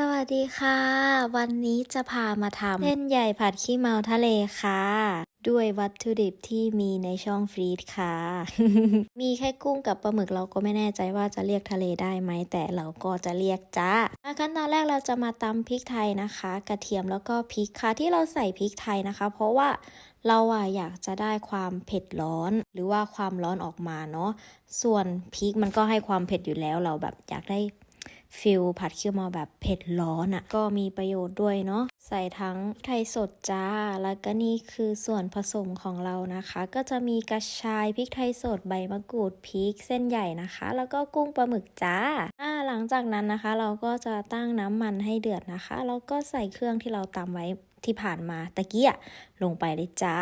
สวัสดีค่ะ วันนี้จะพามาทำเส้นใหญ่ผัดขี้เมาทะเลค่ะ ด้วยวัตถุดิบที่มีในช่องฟรีดค่ะ มีแค่กุ้งกับปลาหมึกเราก็ไม่แน่ใจว่าจะเรียกทะเลได้ไหมแต่เราก็จะเรียกจ้าขั้นตอนแรกเราจะมาตำพริกไทยนะคะ กระเทียมแล้วก็พริกค่ะที่เราใส่พริกไทยนะคะ เพราะว่าเราอะอยากจะได้ความเผ็ดร้อน หรือว่าความร้อนออกมาเนาะส่วนพริกมันก็ให้ความเผ็ดอยู่แล้วเราแบบอยากได้ ฟิลผัดเคี่ยวมาแบบเผ็ดร้อนอะ่ะ ก็มีประโยชน์ด้วยเนาะใส่ทั้งไทยสดจ้า แล้วก็นี่คือส่วนผสมของเรานะคะ ก็จะมีกระชายพริกไทยสดใบมะกรูดพริกเส้นใหญ่นะคะ แล้วก็กุ้งปลาหมึกจ้าอ่าหลังจากนั้นนะคะ เราก็จะตั้งน้ำมันให้เดือดนะคะแล้วก็ใส่เครื่องที่เราตำไว้ ที่ผ่านมาตะเกียลงไปเลยจ้า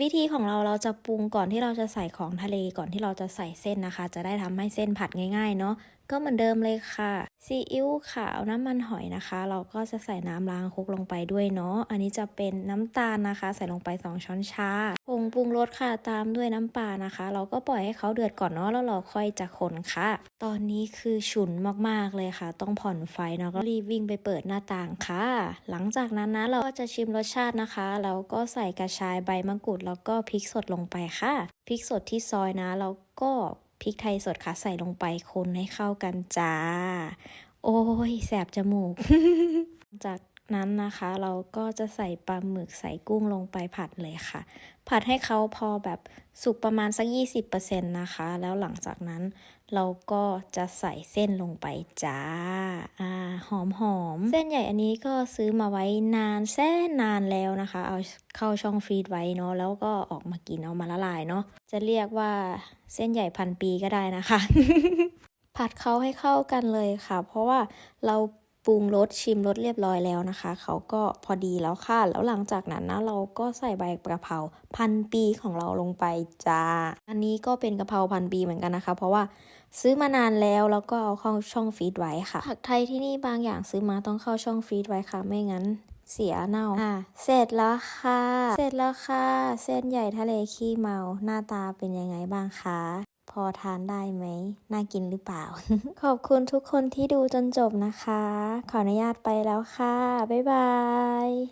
วิธีของเราเราจะปรุงก่อนที่เราจะใส่ของทะเลก่อนที่เราจะใส่เส้นนะคะ จะได้ทำให้เส้นผัดง่ายๆเนาะก็เหมือนเดิมเลยค่ะซีอิ๊วขาวน้ำมันหอยนะคะ เราก็จะใส่น้ำล้างคลุกลงไปด้วยเนาะอันนี้จะเป็นน้ำตาลนะคะ ใส่ลงไป 2 ช้อนชาผงปรุงรสค่ะตามด้วยน้ำปลานะคะ เราก็ปล่อยให้เขาเดือดก่อนเนาะแล้วเราค่อยจะคนค่ะ ตอนนี้คือฉุนมากๆเลยค่ะ ต้องผ่อนไฟเนาะก็รีบวิ่งไปเปิดหน้าต่างค่ะ หลังจากนั้นนะเราก็จะชิิมรสชาตินะคะ แล้วก็ใส่กระชายใบมะกรูด แล้วก็พริกสดลงไปค่ะ พริกสดที่ซอยนะ แล้วก็พริกไทยสดค่ะใส่ลงไปคนให้เข้ากันจ้า โอ้ยแสบจมูก จากนั้นนะคะ เราก็จะใส่ปลาหมึกใส่กุ้งลงไปผัดเลยค่ะ ผัดให้เขาพอแบบสุกประมาณสัก 20%นะคะ แล้วหลังจากนั้น เราก็จะใส่เส้นลงไปจ้า อ่า หอมหอม เส้นใหญ่อันนี้ก็ซื้อมาไว้นานแสนนานแล้วนะคะ เอาเข้าช่องฟรีดไว้เนาะ แล้วก็ออกมากินเอามาละลายเนาะ จะเรียกว่าเส้นใหญ่พันปีก็ได้นะคะ ผัดเขาให้เข้ากันเลยค่ะ เพราะว่าเรา ปรุงรสชิมรสเรียบร้อยแล้วนะคะ เขาก็พอดีแล้วค่ะ แล้วหลังจากนั้นนะเราก็ใส่ใบกระเพราพันปีของเราลงไปจ้า อันนี้ก็เป็นกระเพราพันปีเหมือนกันนะคะ เพราะว่าซื้อมานานแล้วแล้วก็เอาเข้าช่องฟรีดไว้ค่ะ ผักไทยที่นี่บางอย่างซื้อมาต้องเข้าช่องฟรีดไว้ค่ะ ไม่งั้นเสียเน่าอะเสร็จแล้วค่ะ เสร็จแล้วค่ะ เส้นใหญ่ทะเลขี้เมาหน้าตาเป็นยังไงบ้างคะ อทานได้ไหม น่ากินหรือเปล่า ขอบคุณทุกคนที่ดูจนจบนะคะ ขออนุญาตไปแล้วค่ะ บ๊ายบาย